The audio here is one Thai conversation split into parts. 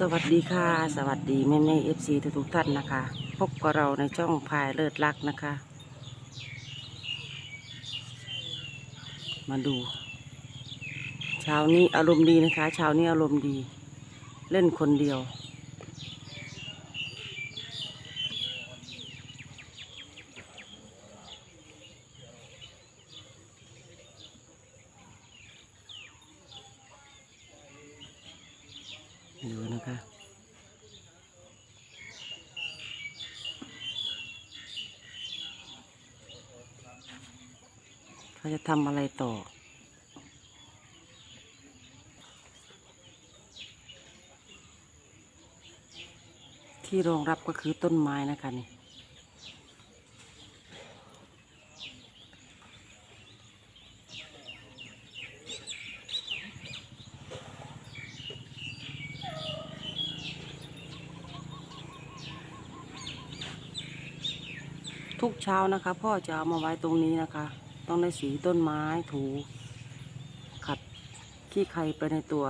สวัสดีค่ะ สวัสดีแม่แม่เอฟซีทุกท่านนะคะ พบกับเราในช่องพายเลิศรักนะคะ มาดูเช้านี้อารมณ์ดีนะคะเช้านี้อารมณ์ดี เล่นคนเดียว ดูนะคะ เขาจะทำอะไรต่อ ที่รองรับก็คือต้นไม้นะคะนี่ทุกเช้านะคะ พ่อจะเอามาไว้ตรงนี้นะคะ ต้องได้สีต้นไม้ถู ขัดขี้ไครไปในตัว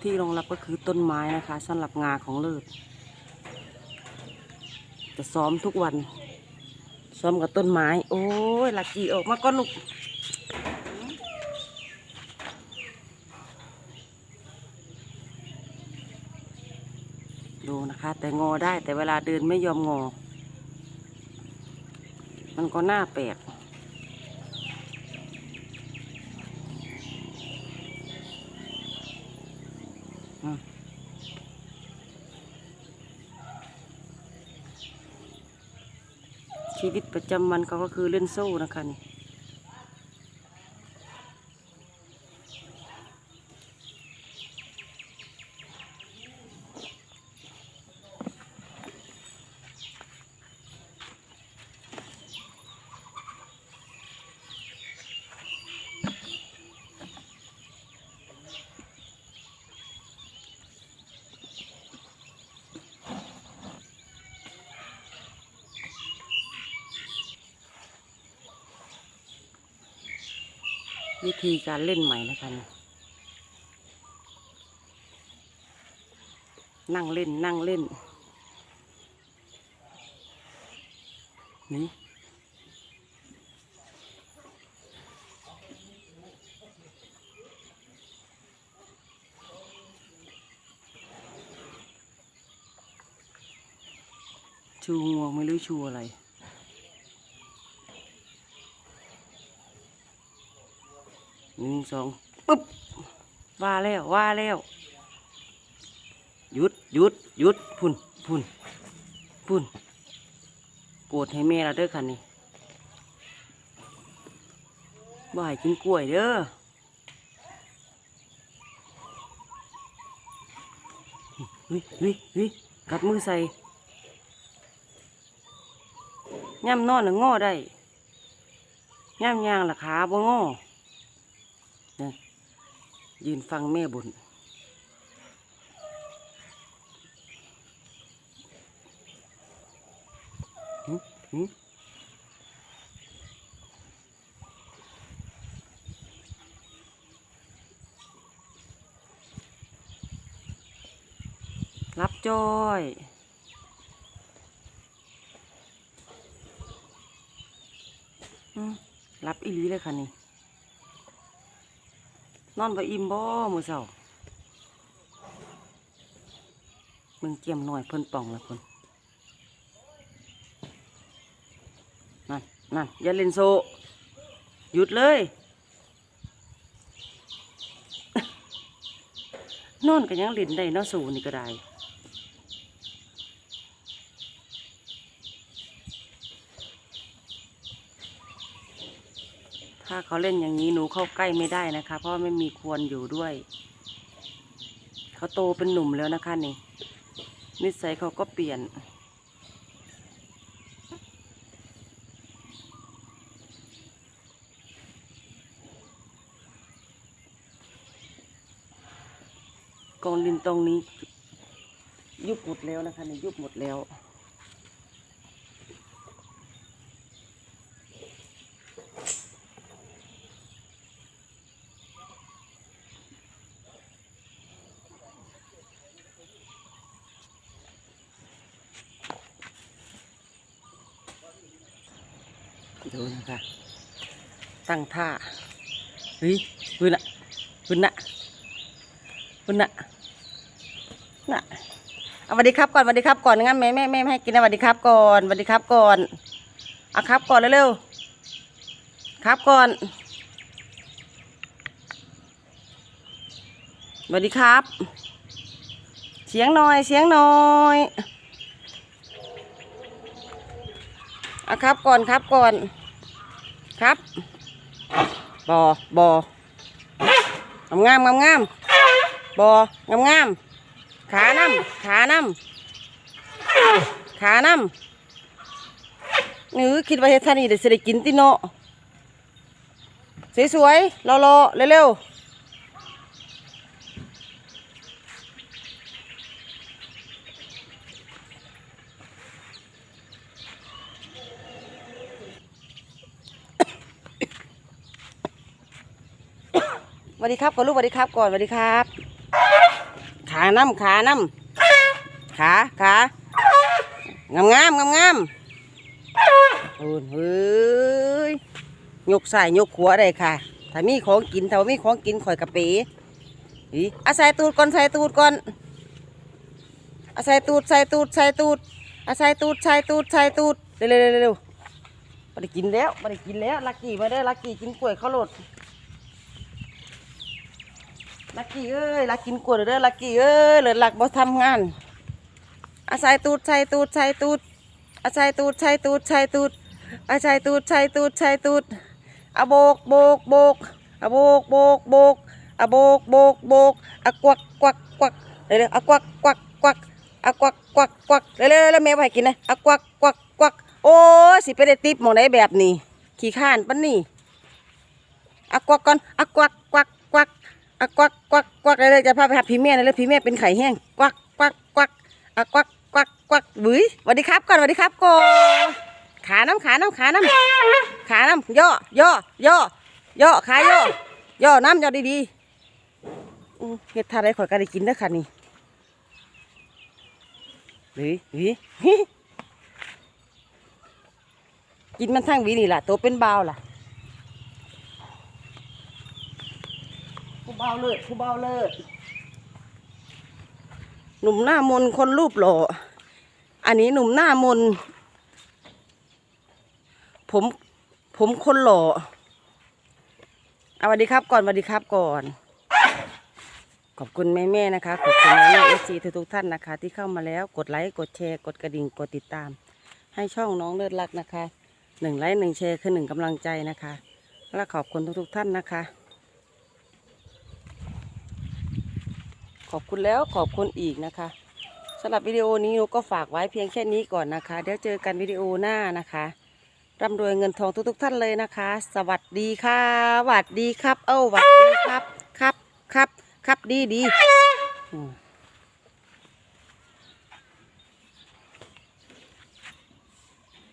ที่รองรับก็คือต้นไม้นะคะสำหรับงาของเลิศจะซ้อมทุกวัน ซ้อมกับต้นไม้ โอ้ยหลักจีออกมาก็ลูกดูนะคะ แต่งอได้แต่เวลาเดินไม่ยอมงอ มันก็น่าแปลกชีวิตประจำวันเขาก็คือเล่นโซ่นะคะนี่ วิธีการเล่นใหม่นะคะนนั่งเล่นนั่งเล่น นี่ชูงวงไม่รู้ชูอะไร หนึ่งสองปุ๊บว่าแล้วว่าแล้วหยุดหยุดหยุดพุ่นพุ่นพุ่นโกรธให้แม่เราเด้อคันนี้บ่ให้กินกล้วยเด้อเฮ้ยเฮ้ยเฮ้ยกัดมือใส่ย่ำนอนหรืองอได้ย่ำยางละขาบ่งอนะ ยืนฟังแม่บ่นหึหึรับจ้อยอืมรับอีหลีเลยค่ะนี่ นอนบ่อิ่มบ่มื้อเช้ามึงเจียมหน่อยเพิ่นป่องละเพิ่นนั่นนั่นอย่าเล่นโซ หยุดเลย นอนก็ยังเล่นได้เนาะสูนี่ก็ได้ ถ้าเขาเล่นอย่างนี้หนูเข้าใกล้ไม่ได้นะคะ เพราะไม่มีควรอยู่ด้วย เขาโตเป็นหนุ่มแล้วนะคะนี่ นิสัยเขาก็เปลี่ยน กองดินตรงนี้ ยุบหมดแล้วนะคะนี่ยุบหมดแล้ว ดูนะคะ ตั้งท่าเฮ้ยปืนอะปืนน่ะปืนน่ะน่ะเอาสวัสดีครับก่อนสวัสดีครับก่อนงั้นแม่แม่แม่ไม่ให้กินนะสวัสดีครับก่อนสวัสดีครับก่อนเอาครับก่อนเร็วๆครับก่อนสวัสดีครับ เสียงหน่อย เสียงหน่อยเอาครับก่อนครับก่อน ครับบอบองามงามงามงามบองามงามขานำขานำขานำนี่คิดว่าเฮ็ดท่านี่เดี๋ยวสิได้กินติโนสวยๆรอๆเร็วๆ สวัสดีครับก่อนลูกสวัสดีครับก่อนสวัสดีครับ ขานำขานำขาขางามงามงามงามโอ้ยเฮ้ยยกใส่ยกขัวได้ค่ะ ถ้ามีของกินถ้ามีของกินข่อยกะเป๋อีอาใส่ตูดก่อนใส่ตูดก่อนอาใส่ตูดใส่ตูดใส่ตูดอาใส่ตูดใส่ตูดใส่ตูดเร็วเร็วเร็วเร็วไม่ได้กินแล้วไม่ได้กินแล้วลักกี้มาเด้ลักกี้กินกล้วยข้าวโลด ลักกี้เอ้ยลักกินกล้วยเด้อลักกี้เอ้ยเหลือหลักบ่ทำงาน อาศัยตูดใส่ตูดใส่ตูด อาศัยตูดใส่ตูดใส่ตูด อาศัยตูดใส่ตูดใส่ตูดอะโบกโบกโบกอะโบกโบกโบกอะโบกโบกโบกอะกวักกวักกวักเร็วๆอะกวักกวักกวักอะกวักกวักกวักเร็วๆแล้วแม่ไปกินนะอะกวักกวักกวักโอ้สิไปได้ติปมองได้แบบนี้ ขี้ข้านปะนี่อะกวักก่อนอะกวัก อะกวักกวักกวักเลยจะพาไปหาพี่แม่เลยพี่แม่เป็นไข่แห้งกวักกวักกวักอะกวักกวักกวักบุ้ยสวัสดีครับก่อนสวัสดีครับก่อนขาน้ำขาน้ำขาน้ำขาน้ำย่อย่อย่อย่อขาย่อย่อน้ำย่อดีๆเฮ็ดทาไรข่อยก็ได้กินเด้อค่ะนี่หวีหวีกินมันทั้งวีนี่ล่ะตัวเป็นเบาล่ะ เบาเลิศผู้เบาเลิศหนุ่มหน้ามนคนรูปหล่อ อันนี้หนุ่มหน้ามน ผม ผมคนหล่อเอาสวัสดีครับก่อนสวัสดีครับก่อน ขอบคุณแม่แม่นะคะ ขอบคุณแม่เอซีทุกๆท่านนะคะ ที่เข้ามาแล้วกดไลค์กดแชร์กดกระดิ่งกดติดตาม ให้ช่องน้องเลิศรักนะคะหนึ่งไลค์หนึ่งแชร์คือหนึ่งกำลังใจนะคะ และขอบคุณทุกๆท่านนะคะ ขอบคุณแล้วขอบคุณอีกนะคะสำหรับวิดีโอนี้หนูก็ฝากไว้เพียงแค่นี้ก่อนนะคะ เดี๋ยวเจอกันวิดีโอหน้านะคะร่ำรวยเงินทองทุกๆท่านเลยนะคะ สวัสดีค่ะสวัสดีครับ เอ้าสวัสดีครับ ครับครับ ครับดีดี